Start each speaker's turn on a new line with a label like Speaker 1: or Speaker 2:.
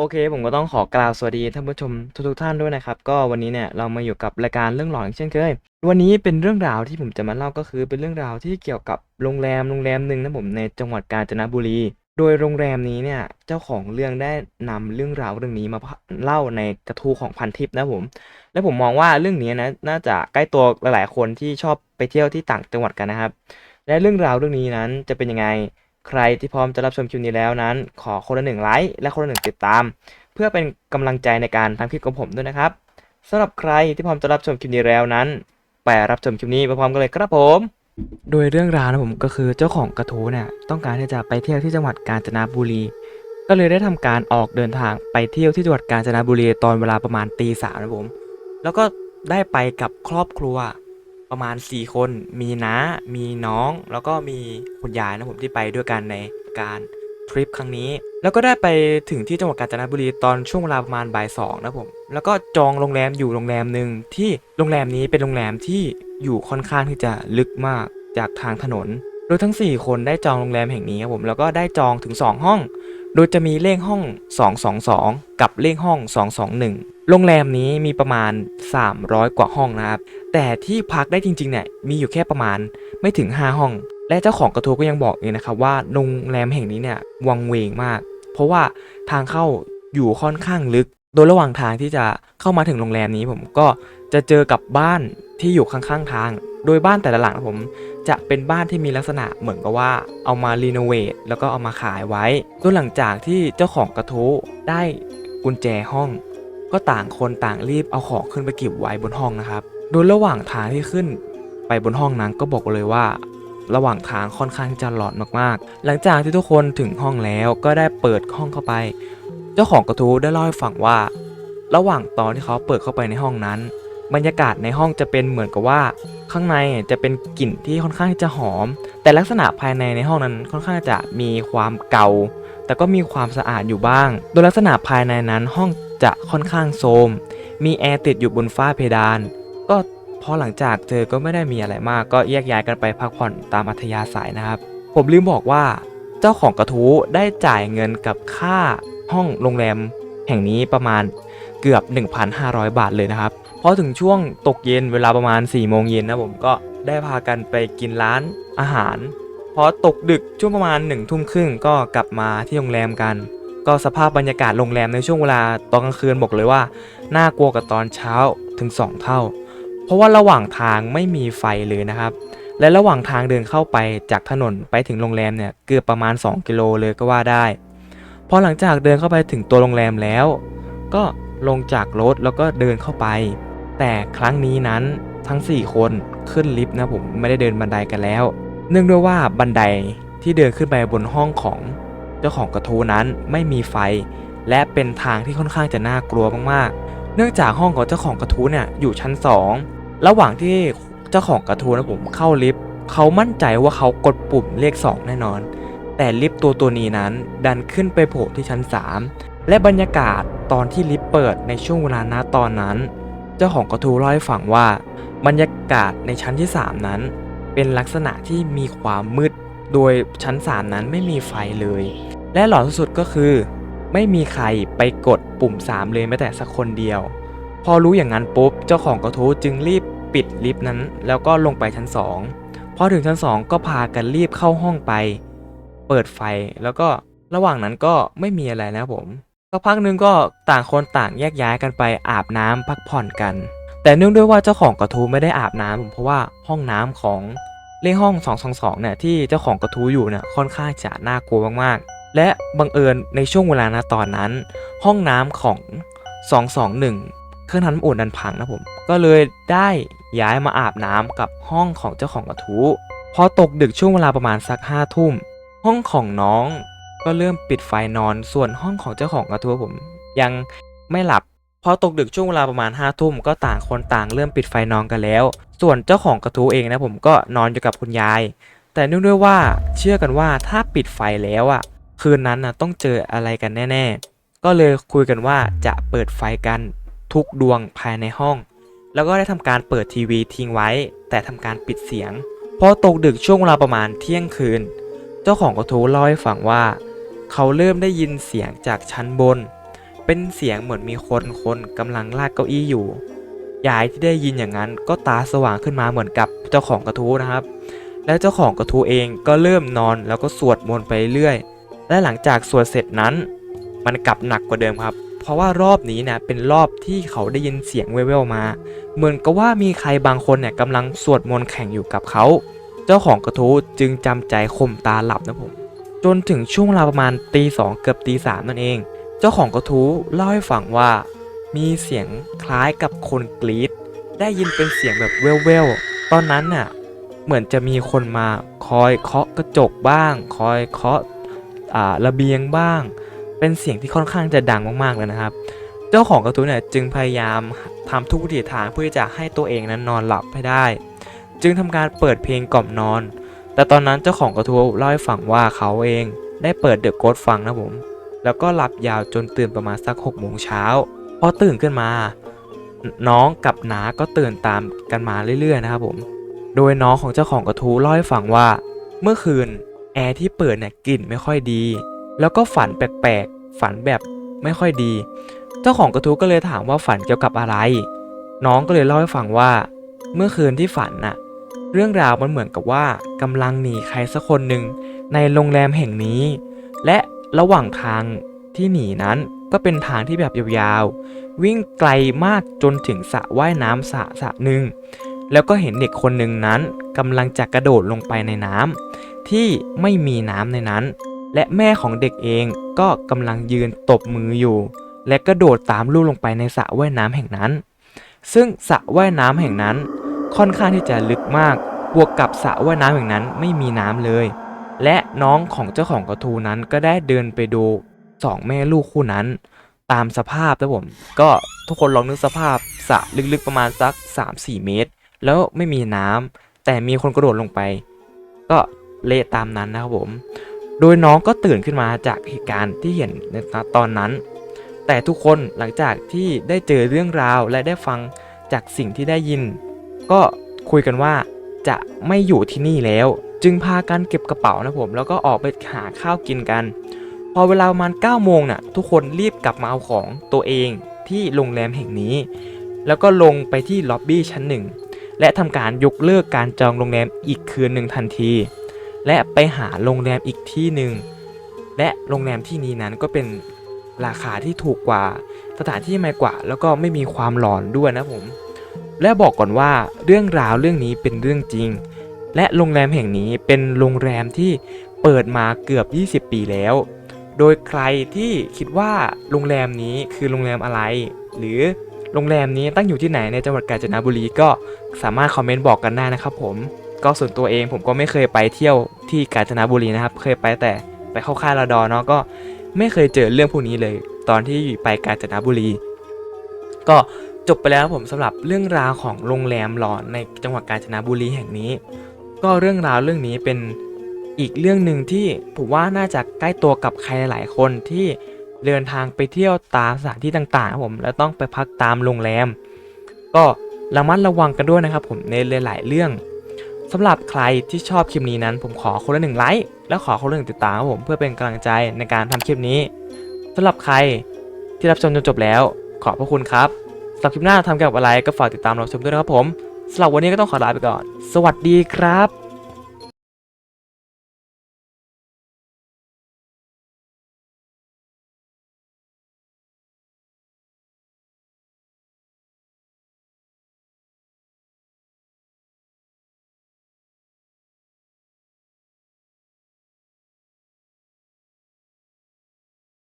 Speaker 1: โอเค ผมก็ต้องขอกล่าวสวัสดีท่านผู้ชมทุกๆท่านด้วยนะครับ ก็วันนี้เนี่ยเรามาอยู่กับรายการเรื่องหลอนเช่นเคย วันนี้เป็นเรื่องราวที่ผมจะมาเล่าก็คือ เป็นเรื่องราวที่เกี่ยวกับโรงแรมโรงแรมหนึ่งนะผมในจังหวัดกาญจนบุรี โดยโรงแรมนี้เนี่ยเจ้าของเรื่องได้นำเรื่องราวเรื่องนี้มาเล่าในกระทู้ของพันทิปนะผม และผมมองว่าเรื่องนี้นะน่าจะใกล้ตัวหลายๆคนที่ชอบไปเที่ยวที่ต่างจังหวัดกันนะครับ และเรื่องราวเรื่องนี้นั้นจะเป็นยังไง ใครที่พร้อมจะรับชมคลิปนี้แล้วนั้น ขอคนละหนึ่งไลค์และคนละหนึ่งติดตาม เพื่อเป็นกำลังใจในการทำคลิปของผมด้วยนะครับสำหรับใครที่พร้อมจะรับชมคลิปนี้แล้วนั้น ไปรับชมคลิปนี้ไปพร้อมกันเลยครับผม โดยเรื่องราวนะผมก็คือเจ้าของกระทู้เนี่ยต้องการที่จะไปเที่ยวที่จังหวัดกาญจนบุรี ก็เลยได้ทำการออกเดินทางไปเที่ยวที่จังหวัดกาญจนบุรีตอนเวลาประมาณตีสามนะผม แล้วก็ได้ไปกับครอบครัว ประมาณ 4 คนมีน้ามีน้อง แล้วก็มีคุณยายนะผมที่ไปด้วยกันในการทริปครั้งนี้ แล้วก็ได้ไปถึงที่จังหวัดกาญจนบุรีตอนช่วงเวลาประมาณบ่ายสองนะผมแล้วก็จองโรงแรมอยู่โรงแรมหนึ่งที่โรงแรมนี้เป็นโรงแรมที่อยู่ค่อนข้างที่จะลึกมากจากทางถนน โดยทั้ง 4 คนได้จองโรงแรมแห่งนี้ครับผมแล้วก็ได้จองถึง 2 ห้อง โดยจะมีเลขห้อง 222 กับเลขห้อง 221 โรงแรมนี้มีประมาณ 300 กว่าห้องนะครับ แต่ที่พักได้จริงๆเนี่ยมีอยู่แค่ประมาณไม่ถึง 5 ห้อง และเจ้าของกระทู้ก็ยังบอกเองนะครับว่าโรงแรมแห่งนี้เนี่ยวังเวงมาก เพราะว่าทางเข้าอยู่ค่อนข้างลึก โดยระหว่างทางที่จะเข้ามาถึงโรงแรมนี้ผมก็จะเจอกับบ้านที่อยู่ข้างๆทาง โดยบ้านแต่ละหลังผม จะเป็นบ้านที่มีลักษณะเหมือนกับว่าเอามารีโนเวทแล้วก็เอามาขายไว้โดยหลังจากที่เจ้าของกระทู้ได้กุญแจห้อง ก็ต่างคนต่างรีบเอาของขึ้นไปเก็บไว้บนห้องนะครับ โดยระหว่างทางที่ขึ้นไปบนห้องนั้นก็บอกเลยว่า ระหว่างทางค่อนข้างที่จะหลอนมากๆ หลังจากที่ทุกคนถึงห้องแล้วก็ได้เปิดห้องเข้าไป เจ้าของกระทู้ได้เล่าให้ฟังว่า ระหว่างตอนที่เขาเปิดเข้าไปในห้องนั้น บรรยากาศในห้องจะเป็นเหมือนกับว่า ข้างในจะเป็นกลิ่นที่ค่อนข้างที่จะหอม แต่ลักษณะภายในในห้องนั้นค่อนข้างจะมีความเก่า แต่ก็มีความสะอาดอยู่บ้าง โดยลักษณะภายในนั้นห้อง จะค่อนข้างโทมมีแอร์ติดอยู่บนฝ้าเพดาน ก็พอหลังจากเจอก็ไม่ได้มีอะไรมาก ก็แยกย้ายกันไปพักผ่อนตามอัธยาศัยนะครับ ผมลืมบอกว่า เจ้าของกระทู้ได้จ่ายเงินกับค่าห้องโรงแรม แห่งนี้ประมาณเกือบ 1,500 บาทเลยนะครับพอถึงช่วงตกเย็นเวลาประมาณ4ี่โมงเย็นนะผมก็ได้พากันไปกินร้านอาหาร พอตกดึกช่วงประมาณ1นึ่ทุ่มครึ่งก็กลับมาที่โรงแรมกัน ก็สภาพบรรยากาศโรงแรมในช่วงเวลาตอนกลางคืนบอกเลยว่า น่ากลัวกับตอนเช้าถึง 2 เท่า เพราะว่าระหว่างทางไม่มีไฟเลยนะครับ และระหว่างทางเดินเข้าไปจากถนนไปถึงโรงแรมเนี่ยเกือบประมาณ 2 กิโลเลยก็ว่าได้พอหลังจากเดินเข้าไปถึงตัวโรงแรมแล้ว ก็ลงจากรถแล้วก็เดินเข้าไป แต่ครั้งนี้นั้นทั้ง 4 คนขึ้นลิฟต์นะผมไม่ได้เดินบันไดกันแล้ว เนื่องด้วยว่าบันไดที่เดินขึ้นไปบนห้องของ เจ้าของกระทู้นั้นไม่มีไฟ และเป็นทางที่ค่อนข้างจะน่ากลัวมากๆ เนื่องจากห้องของเจ้าของกระทู้เนี่ยอยู่ชั้น 2 ระหว่างที่เจ้าของกระทู้นะผมเข้าลิฟต์เขามั่นใจว่าเขากดปุ่มเลข 2 แน่นอน แต่ลิฟต์ตัวตัวนี้นั้นดันขึ้นไปโผล่ที่ชั้น 3 และบรรยากาศตอนที่ลิฟต์เปิดในช่วงเวลาณตอนนั้น เจ้าของกระทู้เล่าให้ฟังว่า บรรยากาศในชั้นที่ 3 นั้น เป็นลักษณะที่มีความมืด โดยชั้น 3 นั้นไม่มีไฟเลย และหลอนสุดก็คือ ไม่มีใครไปกดปุ่ม 3 เลยแม้แต่สักคนเดียว พอรู้อย่างนั้นปุ๊บเจ้าของกระทู้จึงรีบปิดลิฟต์นั้น แล้วก็ลงไปชั้น 2 พอถึงชั้น 2 ก็พากันรีบเข้าห้องไป เปิดไฟแล้วก็ระหว่างนั้นก็ไม่มีอะไรนะผมสักพักนึงก็ต่างคนต่างแยกย้ายกันไปอาบน้ำพักผ่อนกัน แต่เนื่องด้วยว่าเจ้าของกระทู้ไม่ได้อาบน้ำผมเพราะว่าห้องน้ำของเลขห้อง 222เนี่ยที่เจ้าของกระทู้อยู่เนี่ยค่อนข้างจะน่ากลัวมากๆ และบังเอิญในช่วงเวลานะตอนนั้น ห้องน้ำของ 221 เครื่องทำน้ำอุ่นดันพังนะผม ก็เลยได้ย้ายมาอาบน้ำกับห้องของเจ้าของกระทู้พอตกดึกช่วงเวลาประมาณสักห้าทุ่ม ห้องของน้องก็เริ่มปิดไฟนอนส่วนห้องของเจ้าของกระทู้ผม ยังไม่หลับพอตกดึกช่วงเวลาประมาณ5้าทุ่มก็ต่างคนต่างเริ่มปิดไฟนอนกันแล้ว ส่วนเจ้าของกระทู้เองนะผมก็นอนอยู่กับคุณยาย แต่เนื่องด้วยว่าเชื่อกันว่าถ้าปิดไฟแล้วอะ คืนนั้นนะต้องเจออะไรกันแน่ ๆ ก็เลยคุยกันว่าจะเปิดไฟกันทุกดวงภายในห้อง แล้วก็ได้ทำการเปิดทีวีทิ้งไว้ แต่ทำการปิดเสียง พอตกดึกช่วงเวลาประมาณเที่ยงคืน เจ้าของกระทู้เล่าให้ฟังว่า เขาเริ่มได้ยินเสียงจากชั้นบน เป็นเสียงเหมือนมีคนคนกำลังลากเก้าอี้อยู่ยายที่ได้ยินอย่างนั้นก็ตาสว่างขึ้นมาเหมือนกับเจ้าของกระทู้นะครับ แล้วเจ้าของกระทู้เองก็เริ่มนอนแล้วก็สวดมนต์ไปเรื่อย และหลังจากสวดเสร็จนั้น มันกลับหนักกว่าเดิมครับ เพราะว่ารอบนี้เนี่ยเป็นรอบที่เขาได้ยินเสียงแว่วๆมา เหมือนกับว่ามีใครบางคนเนี่ยกำลังสวดมนต์แข่งอยู่กับเขา เจ้าของกระทู้จึงจำใจข่มตาหลับนะผม จนถึงช่วงเวลาประมาณตีสองเกือบตีสามนั่นเอง เจ้าของกระทู้เล่าให้ฟังว่า มีเสียงคล้ายกับคนกรีดได้ยินเป็นเสียงแบบเว่วๆตอนนั้นน่ะเหมือนจะมีคนมาคอยเคาะกระจกบ้าง คอยเคาะ ระเบียงบ้าง เป็นเสียงที่ค่อนข้างจะดังมากๆเลยนะครับ เจ้าของกระทู้เนี่ยจึงพยายามทำทุกวิถีทางเพื่อจะให้ตัวเองนั้นนอนหลับให้ได้ จึงทำการเปิดเพลงกล่อมนอน แต่ตอนนั้นเจ้าของกระทู้เล่าให้ฟังว่าเขาเองได้เปิดเดอะโกดฟังนะผม แล้วก็หลับยาวจนตื่นประมาณสัก6กโมงเช้าพอตื่นขึ้นมา น้องกับน้าก็ตื่นตามกันมาเรื่อยๆนะครับผม โดยน้องของเจ้าของกระทู้เล่าให้ฟังว่า เมื่อคืน แอร์ที่เปิดเนี่ยกลิ่นไม่ค่อยดี แล้วก็ฝันแปลกๆ ฝันแบบไม่ค่อยดี เจ้าของกระทู้ก็เลยถามว่าฝันเกี่ยวกับอะไร น้องก็เลยเล่าให้ฟังว่า เมื่อคืนที่ฝันน่ะ เรื่องราวมันเหมือนกับว่ากำลังหนีใครสักคนหนึ่งในโรงแรมแห่งนี้ และระหว่างทางที่หนีนั้นก็เป็นทางที่แบบยาวๆ วิ่งไกลมากจนถึงสระว่ายน้ำสระสระหนึ่ง แล้วก็เห็นเด็กคนหนึ่งนั้นกำลังจะกระโดดลงไปในน้ำที่ไม่มีน้ำในนั้น และแม่ของเด็กเองก็กำลังยืนตบมืออยู่ และกระโดดตามลูกลงไปในสระว่ายน้ำแห่งนั้น ซึ่งสระว่ายน้ำแห่งนั้นค่อนข้างที่จะลึกมาก บวกกับสระว่ายน้ำแห่งนั้นไม่มีน้ำเลย และน้องของเจ้าของกระทูนั้นก็ได้เดินไปดูสองแม่ลูกคู่นั้น ตามสภาพนะผม ก็ทุกคนลองนึกสภาพสระลึกๆประมาณสัก 3-4 เมตร แล้วไม่มีน้ำแต่มีคนกระโดดลงไป ก็เละตามนั้นนะครับผม โดยน้องก็ตื่นขึ้นมาจากเหตุการณ์ที่เห็นในตอนนั้น แต่ทุกคนหลังจากที่ได้เจอเรื่องราวและได้ฟังจากสิ่งที่ได้ยิน ก็คุยกันว่าจะไม่อยู่ที่นี่แล้ว จึงพากันเก็บกระเป๋านะผมแล้วก็ออกไปหาข้าวกินกัน พอเวลาประมาณ9โมงน่ะทุกคนรีบกลับมาเอาของตัวเองที่โรงแรมแห่งนี้ แล้วก็ลงไปที่ล็อบบี้ชั้นหนึ่ง และทำการยกเลิกการจองโรงแรมอีกคืนหนึ่งทันที และไปหาโรงแรมอีกที่หนึ่งและโรงแรมที่นี้นั้นก็เป็นราคาที่ถูกกว่า สถานที่ใหม่กว่า แล้วก็ไม่มีความหลอนด้วยนะผม และบอกก่อนว่าเรื่องราวเรื่องนี้เป็นเรื่องจริง และโรงแรมแห่งนี้เป็นโรงแรมที่เปิดมาเกือบ 20 ปีแล้ว โดยใครที่คิดว่าโรงแรมนี้คือโรงแรมอะไร หรือ โรงแรมนี้ตั้งอยู่ที่ไหนในจังหวัดกาญจนบุรีก็สามารถคอมเมนต์บอกกันได้นะครับผมก็ส่วนตัวเองผมก็ไม่เคยไปเที่ยวที่กาญจนบุรีนะครับ เคยไปแต่ไปเข้าค่ายระดอเนาะก็ไม่เคยเจอเรื่องพวกนี้เลย ตอนที่ไปกาญจนบุรี ก็จบไปแล้วผมสำหรับเรื่องราวของโรงแรมหลอนในจังหวัดกาญจนบุรีแห่งนี้ ก็เรื่องราวเรื่องนี้เป็นอีกเรื่องหนึ่งที่ผมว่าน่าจะใกล้ตัวกับใครหลายคนที่ เดินทางไปเที่ยวตามสถานที่ต่างๆครับผมแล้วต้องไปพักตามโรงแรม ก็ระมัดระวังกันด้วยนะครับผมในหลายๆเรื่องสำหรับใครที่ชอบคลิปนี้นั้น ผมขอคนละหนึ่งไลค์แล้วขอคนละหนึ่งติดตามครับผมเพื่อเป็นกำลังใจในการทำคลิปนี้สำหรับใครที่รับชมจนจบแล้ว ขอบพระคุณครับสำหรับคลิปหน้าทำเกี่ยวกับอะไรก็ฝากติดตามรับชมด้วยนะครับผมสำหรับวันนี้ก็ต้องขอลาไปก่อน สวัสดีครับ